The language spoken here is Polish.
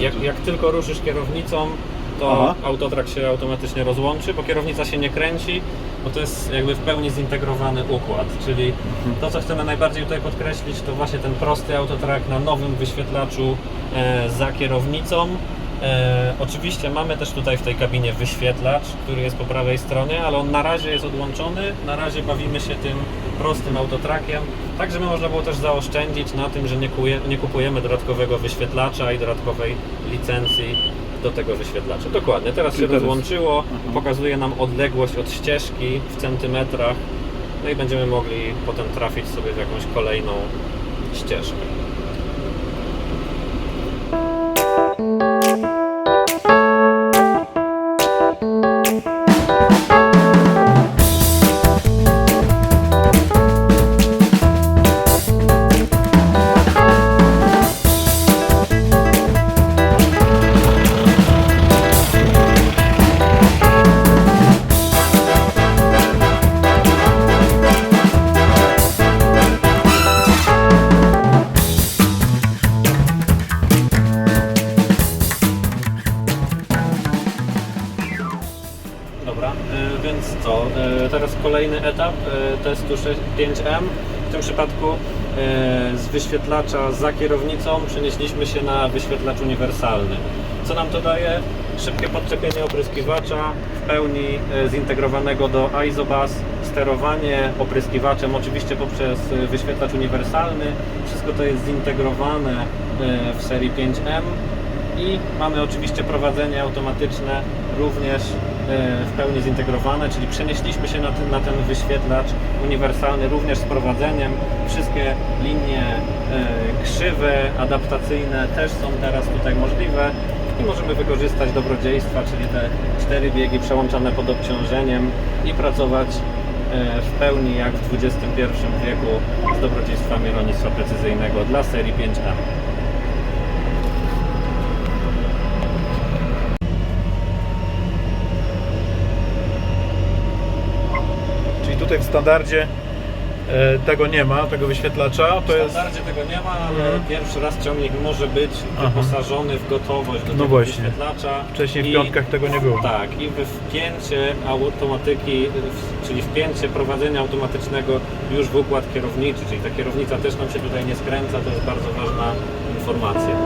jak, jak tylko ruszysz kierownicą, to Aha. autotrak się automatycznie rozłączy, bo kierownica się nie kręci, bo to jest jakby w pełni zintegrowany układ. Czyli Mhm. to, co chcemy najbardziej tutaj podkreślić, to właśnie ten prosty autotrak na nowym wyświetlaczu e, za kierownicą. E, oczywiście mamy też tutaj w tej kabinie wyświetlacz, który jest po prawej stronie, ale on na razie jest odłączony. Na razie bawimy się tym prostym autotrakiem, tak żeby można było też zaoszczędzić na tym, że nie, kuje, nie kupujemy dodatkowego wyświetlacza i dodatkowej licencji do tego wyświetlacza. Dokładnie, teraz się rozłączyło, pokazuje nam odległość od ścieżki w centymetrach, no i będziemy mogli potem trafić sobie w jakąś kolejną ścieżkę. Dobra, e, więc co? E, Teraz kolejny etap e, testu 6 5M. W tym przypadku z wyświetlacza za kierownicą przenieśliśmy się na wyświetlacz uniwersalny. Co nam to daje? Szybkie podczepienie opryskiwacza w pełni zintegrowanego do ISOBUS, sterowanie opryskiwaczem oczywiście poprzez wyświetlacz uniwersalny. Wszystko to jest zintegrowane w serii 5M i mamy oczywiście prowadzenie automatyczne również w pełni zintegrowane, czyli przenieśliśmy się na ten, na ten wyświetlacz uniwersalny również z prowadzeniem. Wszystkie linie e, krzywe, adaptacyjne też są teraz tutaj możliwe i możemy wykorzystać dobrodziejstwa, czyli te cztery biegi przełączane pod obciążeniem i pracować e, w pełni jak w XXI wieku z dobrodziejstwami rolnictwa precyzyjnego dla serii 5M. Tutaj w standardzie e, tego nie ma, tego wyświetlacza. To jest. standardzie tego nie ma, ale Mhm. pierwszy raz ciągnik może być Aha. wyposażony w gotowość do No tego właśnie. wyświetlacza. Wcześniej w I- piątkach tego nie było. Tak, i we wpięcie automatyki, w- czyli wpięcie prowadzenia automatycznego już w układ kierowniczy, czyli ta kierownica też nam się tutaj nie skręca, to jest bardzo ważna informacja.